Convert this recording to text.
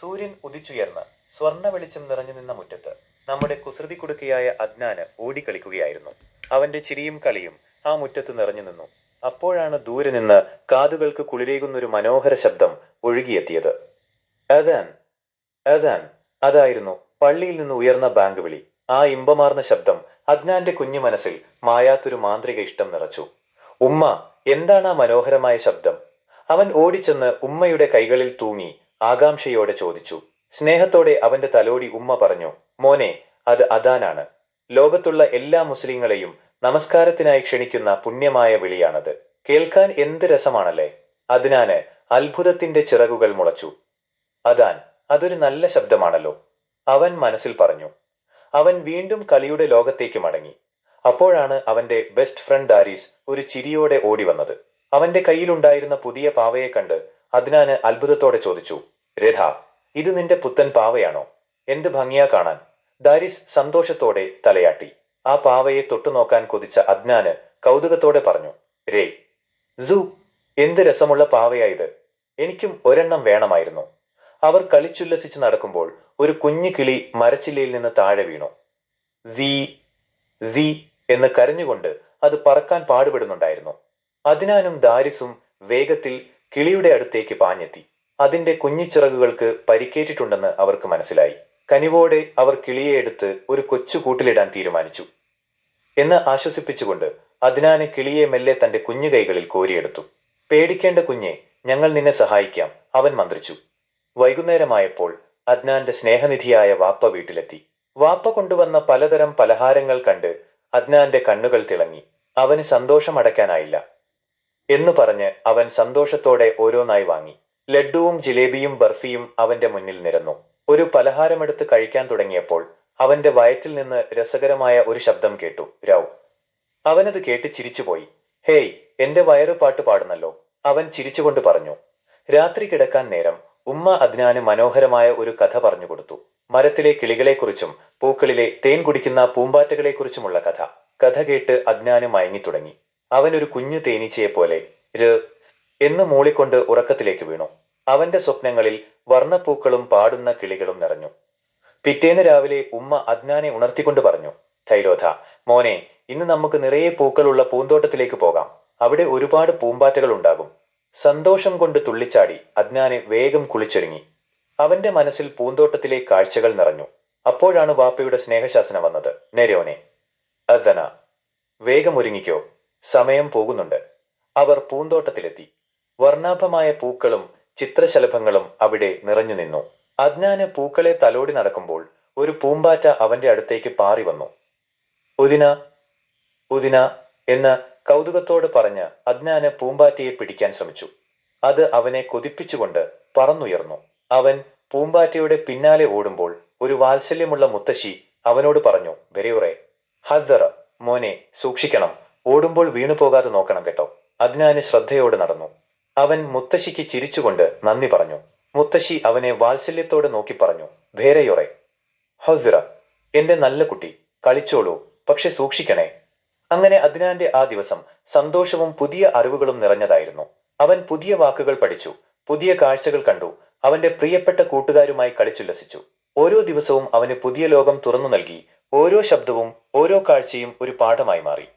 സൂര്യൻ ഉദിച്ചുയർന്ന് സ്വർണ വെളിച്ചം നിറഞ്ഞു നിന്ന മുറ്റത്ത് നമ്മുടെ കുസൃതി കുടുക്കയായ അജ്ഞാന് ഓടിക്കളിക്കുകയായിരുന്നു. അവന്റെ ചിരിയും കളിയും ആ മുറ്റത്ത് നിറഞ്ഞു നിന്നു. അപ്പോഴാണ് ദൂരെ നിന്ന് കാതുകൾക്ക് കുളിരേകുന്നൊരു മനോഹര ശബ്ദം ഒഴുകിയെത്തിയത്. അതാൻ അതാൻ അതായിരുന്നു പള്ളിയിൽ നിന്ന് ഉയർന്ന ബാങ്ക് വിളി. ആ ഇമ്പമാർന്ന ശബ്ദം അജ്ഞാന്റെ കുഞ്ഞു മനസ്സിൽ മായാത്തൊരു മാന്ത്രിക ഇഷ്ടം നിറച്ചു. ഉമ്മ എന്താണ് ആ മനോഹരമായ ശബ്ദം? അവൻ ഓടിച്ചെന്ന് ഉമ്മയുടെ കൈകളിൽ തൂങ്ങി ആകാംക്ഷയോടെ ചോദിച്ചു. സ്നേഹത്തോടെ അവന്റെ തലോടി ഉമ്മ പറഞ്ഞു മോനെ അത് അദാനാണ്. ലോകത്തുള്ള എല്ലാ മുസ്ലിങ്ങളെയും നമസ്കാരത്തിനായി ക്ഷണിക്കുന്ന പുണ്യമായ വിളിയാണത്. കേൾക്കാൻ എന്ത് രസമാണല്ലേ? അതിനാന് അത്ഭുതത്തിന്റെ ചിറകുകൾ മുളച്ചു. അദാൻ അതൊരു നല്ല ശബ്ദമാണല്ലോ അവൻ മനസ്സിൽ പറഞ്ഞു. അവൻ വീണ്ടും കളിയുടെ ലോകത്തേക്ക് മടങ്ങി. അപ്പോഴാണ് അവന്റെ ബെസ്റ്റ് ഫ്രണ്ട് ദാരീസ് ഒരു ചിരിയോടെ ഓടി വന്നത് അവന്റെ കയ്യിലുണ്ടായിരുന്ന പുതിയ പാവയെ കണ്ട് അദ്നാന് അത്ഭുതത്തോടെ ചോദിച്ചു രഥ ഇത് നിന്റെ പുത്തൻ പാവയാണോ? എന്ത് ഭംഗിയാ കാണാൻ? ദാരിസ് സന്തോഷത്തോടെ തലയാട്ടി. ആ പാവയെ തൊട്ടുനോക്കാൻ കൊതിച്ച അദ്നാന് കൗതുകത്തോടെ പറഞ്ഞു രേ സു എന്ത് രസമുള്ള പാവയായത് എനിക്കും ഒരെണ്ണം വേണമായിരുന്നു. അവർ കളിച്ചുല്ലസിച്ച് നടക്കുമ്പോൾ ഒരു കുഞ്ഞു കിളി മരച്ചില്ലയിൽ നിന്ന് താഴെ വീണു. സീ സീ എന്ന് കരഞ്ഞുകൊണ്ട് അത് പറക്കാൻ പാടുപെടുന്നുണ്ടായിരുന്നു. അതിനാനും ദാരിസും വേഗത്തിൽ കിളിയുടെ അടുത്തേക്ക് പാഞ്ഞെത്തി. അതിന്റെ കുഞ്ഞിച്ചിറകുകൾക്ക് പരിക്കേറ്റിട്ടുണ്ടെന്ന് അവർക്ക് മനസ്സിലായി. കനിവോടെ അവർ കിളിയെ എടുത്ത് ഒരു കൊച്ചു കൂട്ടിലിടാൻ തീരുമാനിച്ചു. എന്ന് ആശ്വസിപ്പിച്ചുകൊണ്ട് അതിനാന് കിളിയെ മെല്ലെ തന്റെ കുഞ്ഞു കൈകളിൽ കോരിയെടുത്തു. പേടിക്കേണ്ട കുഞ്ഞെ ഞങ്ങൾ നിന്നെ സഹായിക്കാം അവൻ മന്ത്രിച്ചു. വൈകുന്നേരമായപ്പോൾ അദ്നാന്റെ സ്നേഹനിധിയായ വാപ്പ വീട്ടിലെത്തി. വാപ്പ കൊണ്ടുവന്ന പലതരം പലഹാരങ്ങൾ കണ്ട് അദ്നാന്റെ കണ്ണുകൾ തിളങ്ങി. അവന് സന്തോഷമടയ്ക്കാനായില്ല. എന്നു പറഞ്ഞ് അവൻ സന്തോഷത്തോടെ ഓരോന്നായി വാങ്ങി. ലഡ്ഡുവും ജിലേബിയും ബർഫിയും അവന്റെ മുന്നിൽ നിരന്നു. ഒരു പലഹാരമെടുത്ത് കഴിക്കാൻ തുടങ്ങിയപ്പോൾ അവന്റെ വയറ്റിൽ നിന്ന് രസകരമായ ഒരു ശബ്ദം കേട്ടു. രൗ. അവനത് കേട്ട് ചിരിച്ചുപോയി ഹേയ് എന്റെ വയറ് പാട്ട് പാടുന്നല്ലോ. അവൻ ചിരിച്ചുകൊണ്ട് പറഞ്ഞു. രാത്രി കിടക്കാൻ നേരം ഉമ്മ അദ്നാന് മനോഹരമായ ഒരു കഥ പറഞ്ഞു കൊടുത്തു. മരത്തിലെ കിളികളെക്കുറിച്ചും പൂക്കളിലെ തേൻ കുടിക്കുന്ന പൂമ്പാറ്റകളെക്കുറിച്ചുമുള്ള കഥ. കഥ കേട്ട് അദ്നാന് മയങ്ങിത്തുടങ്ങി അവൻ ഒരു കുഞ്ഞു തേനീച്ചയെ പോലെ എന്ന് മൂളിക്കൊണ്ട് ഉറക്കത്തിലേക്ക് വീണു. അവന്റെ സ്വപ്നങ്ങളിൽ വർണപ്പൂക്കളും പാടുന്ന കിളികളും നിറഞ്ഞു. പിറ്റേന്ന് രാവിലെ ഉമ്മ അജ്ഞാനെ ഉണർത്തിക്കൊണ്ട് പറഞ്ഞു ധൈരോധ മോനെ ഇന്ന് നമുക്ക് നിറയെ പൂക്കളുള്ള പൂന്തോട്ടത്തിലേക്ക് പോകാം. അവിടെ ഒരുപാട് പൂമ്പാറ്റകൾ ഉണ്ടാകും. സന്തോഷം കൊണ്ട് തുള്ളിച്ചാടി അജ്ഞാനെ വേഗം കുളിച്ചൊരുങ്ങി. അവന്റെ മനസ്സിൽ പൂന്തോട്ടത്തിലെ കാഴ്ചകൾ നിറഞ്ഞു. അപ്പോഴാണ് വാപ്പയുടെ സ്നേഹശാസനം വന്നത്. നെരോനെ അദന വേഗം ഒരുങ്ങിക്കോ. സമയം പോകുന്നുണ്ട്. അവർ പൂന്തോട്ടത്തിലെത്തി. വർണാഭമായ പൂക്കളും ചിത്രശലഭങ്ങളും അവിടെ നിറഞ്ഞു നിന്നു. അജ്ഞാന് പൂക്കളെ തലോടി നടക്കുമ്പോൾ ഒരു പൂമ്പാറ്റ അവന്റെ അടുത്തേക്ക് പാറി വന്നു. ഉദിന ഉദിന എന്ന് കൗതുകത്തോട് പറഞ്ഞ് അജ്ഞാന് പൂമ്പാറ്റയെ പിടിക്കാൻ ശ്രമിച്ചു. അത് അവനെ കൊതിപ്പിച്ചുകൊണ്ട് പറന്നുയർന്നു. അവൻ പൂമ്പാറ്റയുടെ പിന്നാലെ ഓടുമ്പോൾ ഒരു വാത്സല്യമുള്ള മുത്തശ്ശി അവനോട് പറഞ്ഞു വെരയുറേ ഹസറ മോനെ സൂക്ഷിക്കണം. ഓടുമ്പോൾ വീണു പോകാതെ നോക്കണം കേട്ടോ. അദ്നാന് ശ്രദ്ധയോടെ നടന്നു. അവൻ മുത്തശ്ശിക്ക് ചിരിച്ചുകൊണ്ട് നന്ദി പറഞ്ഞു. മുത്തശ്ശി അവനെ വാത്സല്യത്തോടെ നോക്കി പറഞ്ഞു. ഭേരയൊറെ ഹൗസിറ എന്റെ നല്ല കുട്ടി കളിച്ചോളൂ പക്ഷെ സൂക്ഷിക്കണേ. അങ്ങനെ അദ്നാന്റെ ആ ദിവസം സന്തോഷവും പുതിയ അറിവുകളും നിറഞ്ഞതായിരുന്നു. അവൻ പുതിയ വാക്കുകൾ പഠിച്ചു പുതിയ കാഴ്ചകൾ കണ്ടു അവന്റെ പ്രിയപ്പെട്ട കൂട്ടുകാരുമായി കളിച്ചുല്ലസിച്ചു. ഓരോ ദിവസവും അവന് പുതിയ ലോകം തുറന്നു നൽകി ഓരോ ശബ്ദവും ഓരോ കാഴ്ചയും ഒരു പാഠമായി മാറി.